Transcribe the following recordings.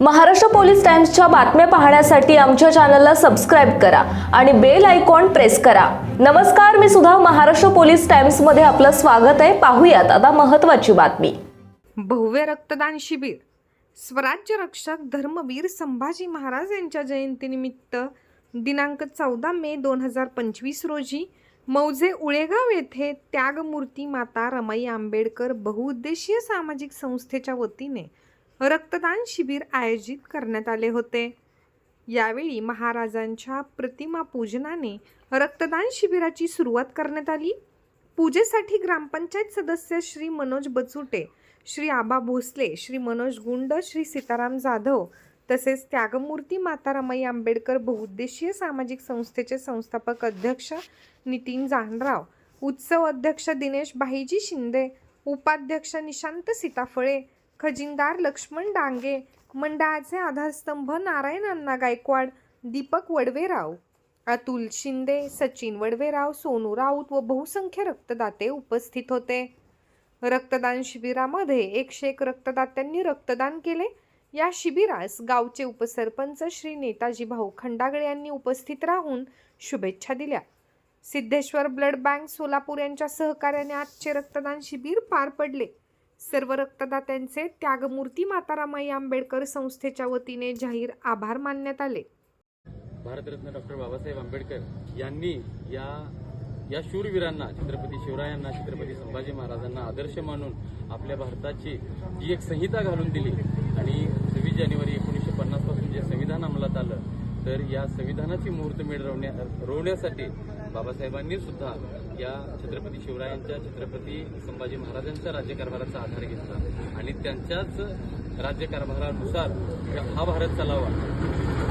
Maharashtra police टाइम्सच्या बातम्या पाहण्यासाठी आमच्या चॅनलला सबस्क्राईब करा आणि बेल आयकॉन प्रेस करा. नमस्कार मी सुद्धा महाराष्ट्र पोलीस टाइम्समध्ये आपलं स्वागत आहे. पाहूयात आता महत्वाची बातमी. भव्य रक्तदान शिबिर. स्वराज्य रक्षक धर्मवीर संभाजी महाराज यांच्या जयंतीनिमित्त दिनांक चौदा मे दोन हजार पंचवीस रोजी मौजे उळेगाव येथे त्यागमूर्ती माता रमाई आंबेडकर बहुउद्देशीय सामाजिक संस्थेच्या वतीने रक्तदान शिबिर आयोजित करण्यात आले होते. यावेळी महाराजांच्या प्रतिमा पूजनाने रक्तदान शिबिराची सुरुवात करण्यात आली. पूजेसाठी ग्रामपंचायत सदस्य श्री मनोज बचुटे श्री आबा भोसले श्री मनोज गुंड श्री सीताराम जाधव तसेच त्यागमूर्ती माता रमाई आंबेडकर बहुउद्देशीय सामाजिक संस्थेचे संस्थापक अध्यक्ष नितीन जानराव उत्सव अध्यक्ष दिनेश भाईजी शिंदे उपाध्यक्ष निशांत सीताफळे खजिनदार लक्ष्मण डांगे मंडळाचे आधारस्तंभ नारायण गायकवाड दीपक वडवेराव अतुल शिंदे सचिन वडवेराव सोनू राऊत व बहुसंख्य रक्तदाते उपस्थित होते. रक्तदान शिबिरामध्ये एकशे एक रक्तदात्यांनी रक्तदान केले. या शिबिरास गावचे उपसरपंच श्री नेताजी भाऊ खंडागळे यांनी उपस्थित राहून शुभेच्छा दिल्या. सिद्धेश्वर ब्लड बँक सोलापूर यांच्या सहकार्याने आजचे रक्तदान शिबिर पार पडले. सर्व रक्तदात्यांचे त्यागमूर्ती मातारामाई आंबेडकर संस्थेच्या वतीने जाहीर आभार मानण्यात आले. भारतरत्न डॉक्टर बाबासाहेब आंबेडकर यांनी या या शूरवीरांना छत्रपती शिवरायांना छत्रपती संभाजी महाराजांना आदर्श मानून आपल्या भारताची जी एक संहिता घालून दिली आणि सव्वीस जानेवारी एकोणीसशे पन्नासपासून जे संविधान अंमलात आलं तर या संविधानाची मुहूर्तमेढ मिळवण्या रोवण्यासाठी बाबासाहेबांनी सुद्धा या छत्रपती शिवरायांच्या छत्रपती संभाजी महाराजांच्या राज्यकारभाराचा आधार घेतला. आणि त्यांच्याच राज्यकारभारानुसार हा भारत चालावा.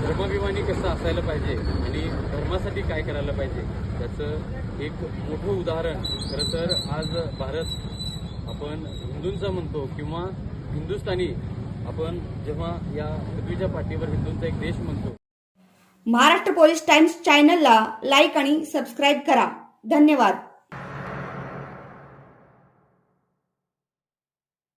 धर्माभिमानी कसं असायला पाहिजे आणि धर्मासाठी काय करायला पाहिजे त्याचं एक मोठं उदाहरण. खरं तर आज भारत आपण हिंदूंचा म्हणतो किंवा हिंदुस्थानी आपण जेव्हा या पृथ्वीच्या पाठीवर हिंदूंचा एक देश म्हणतो. महाराष्ट्र पोलीस टाइम्स चॅनलला लाईक आणि सबस्क्राईब करा. धन्यवाद.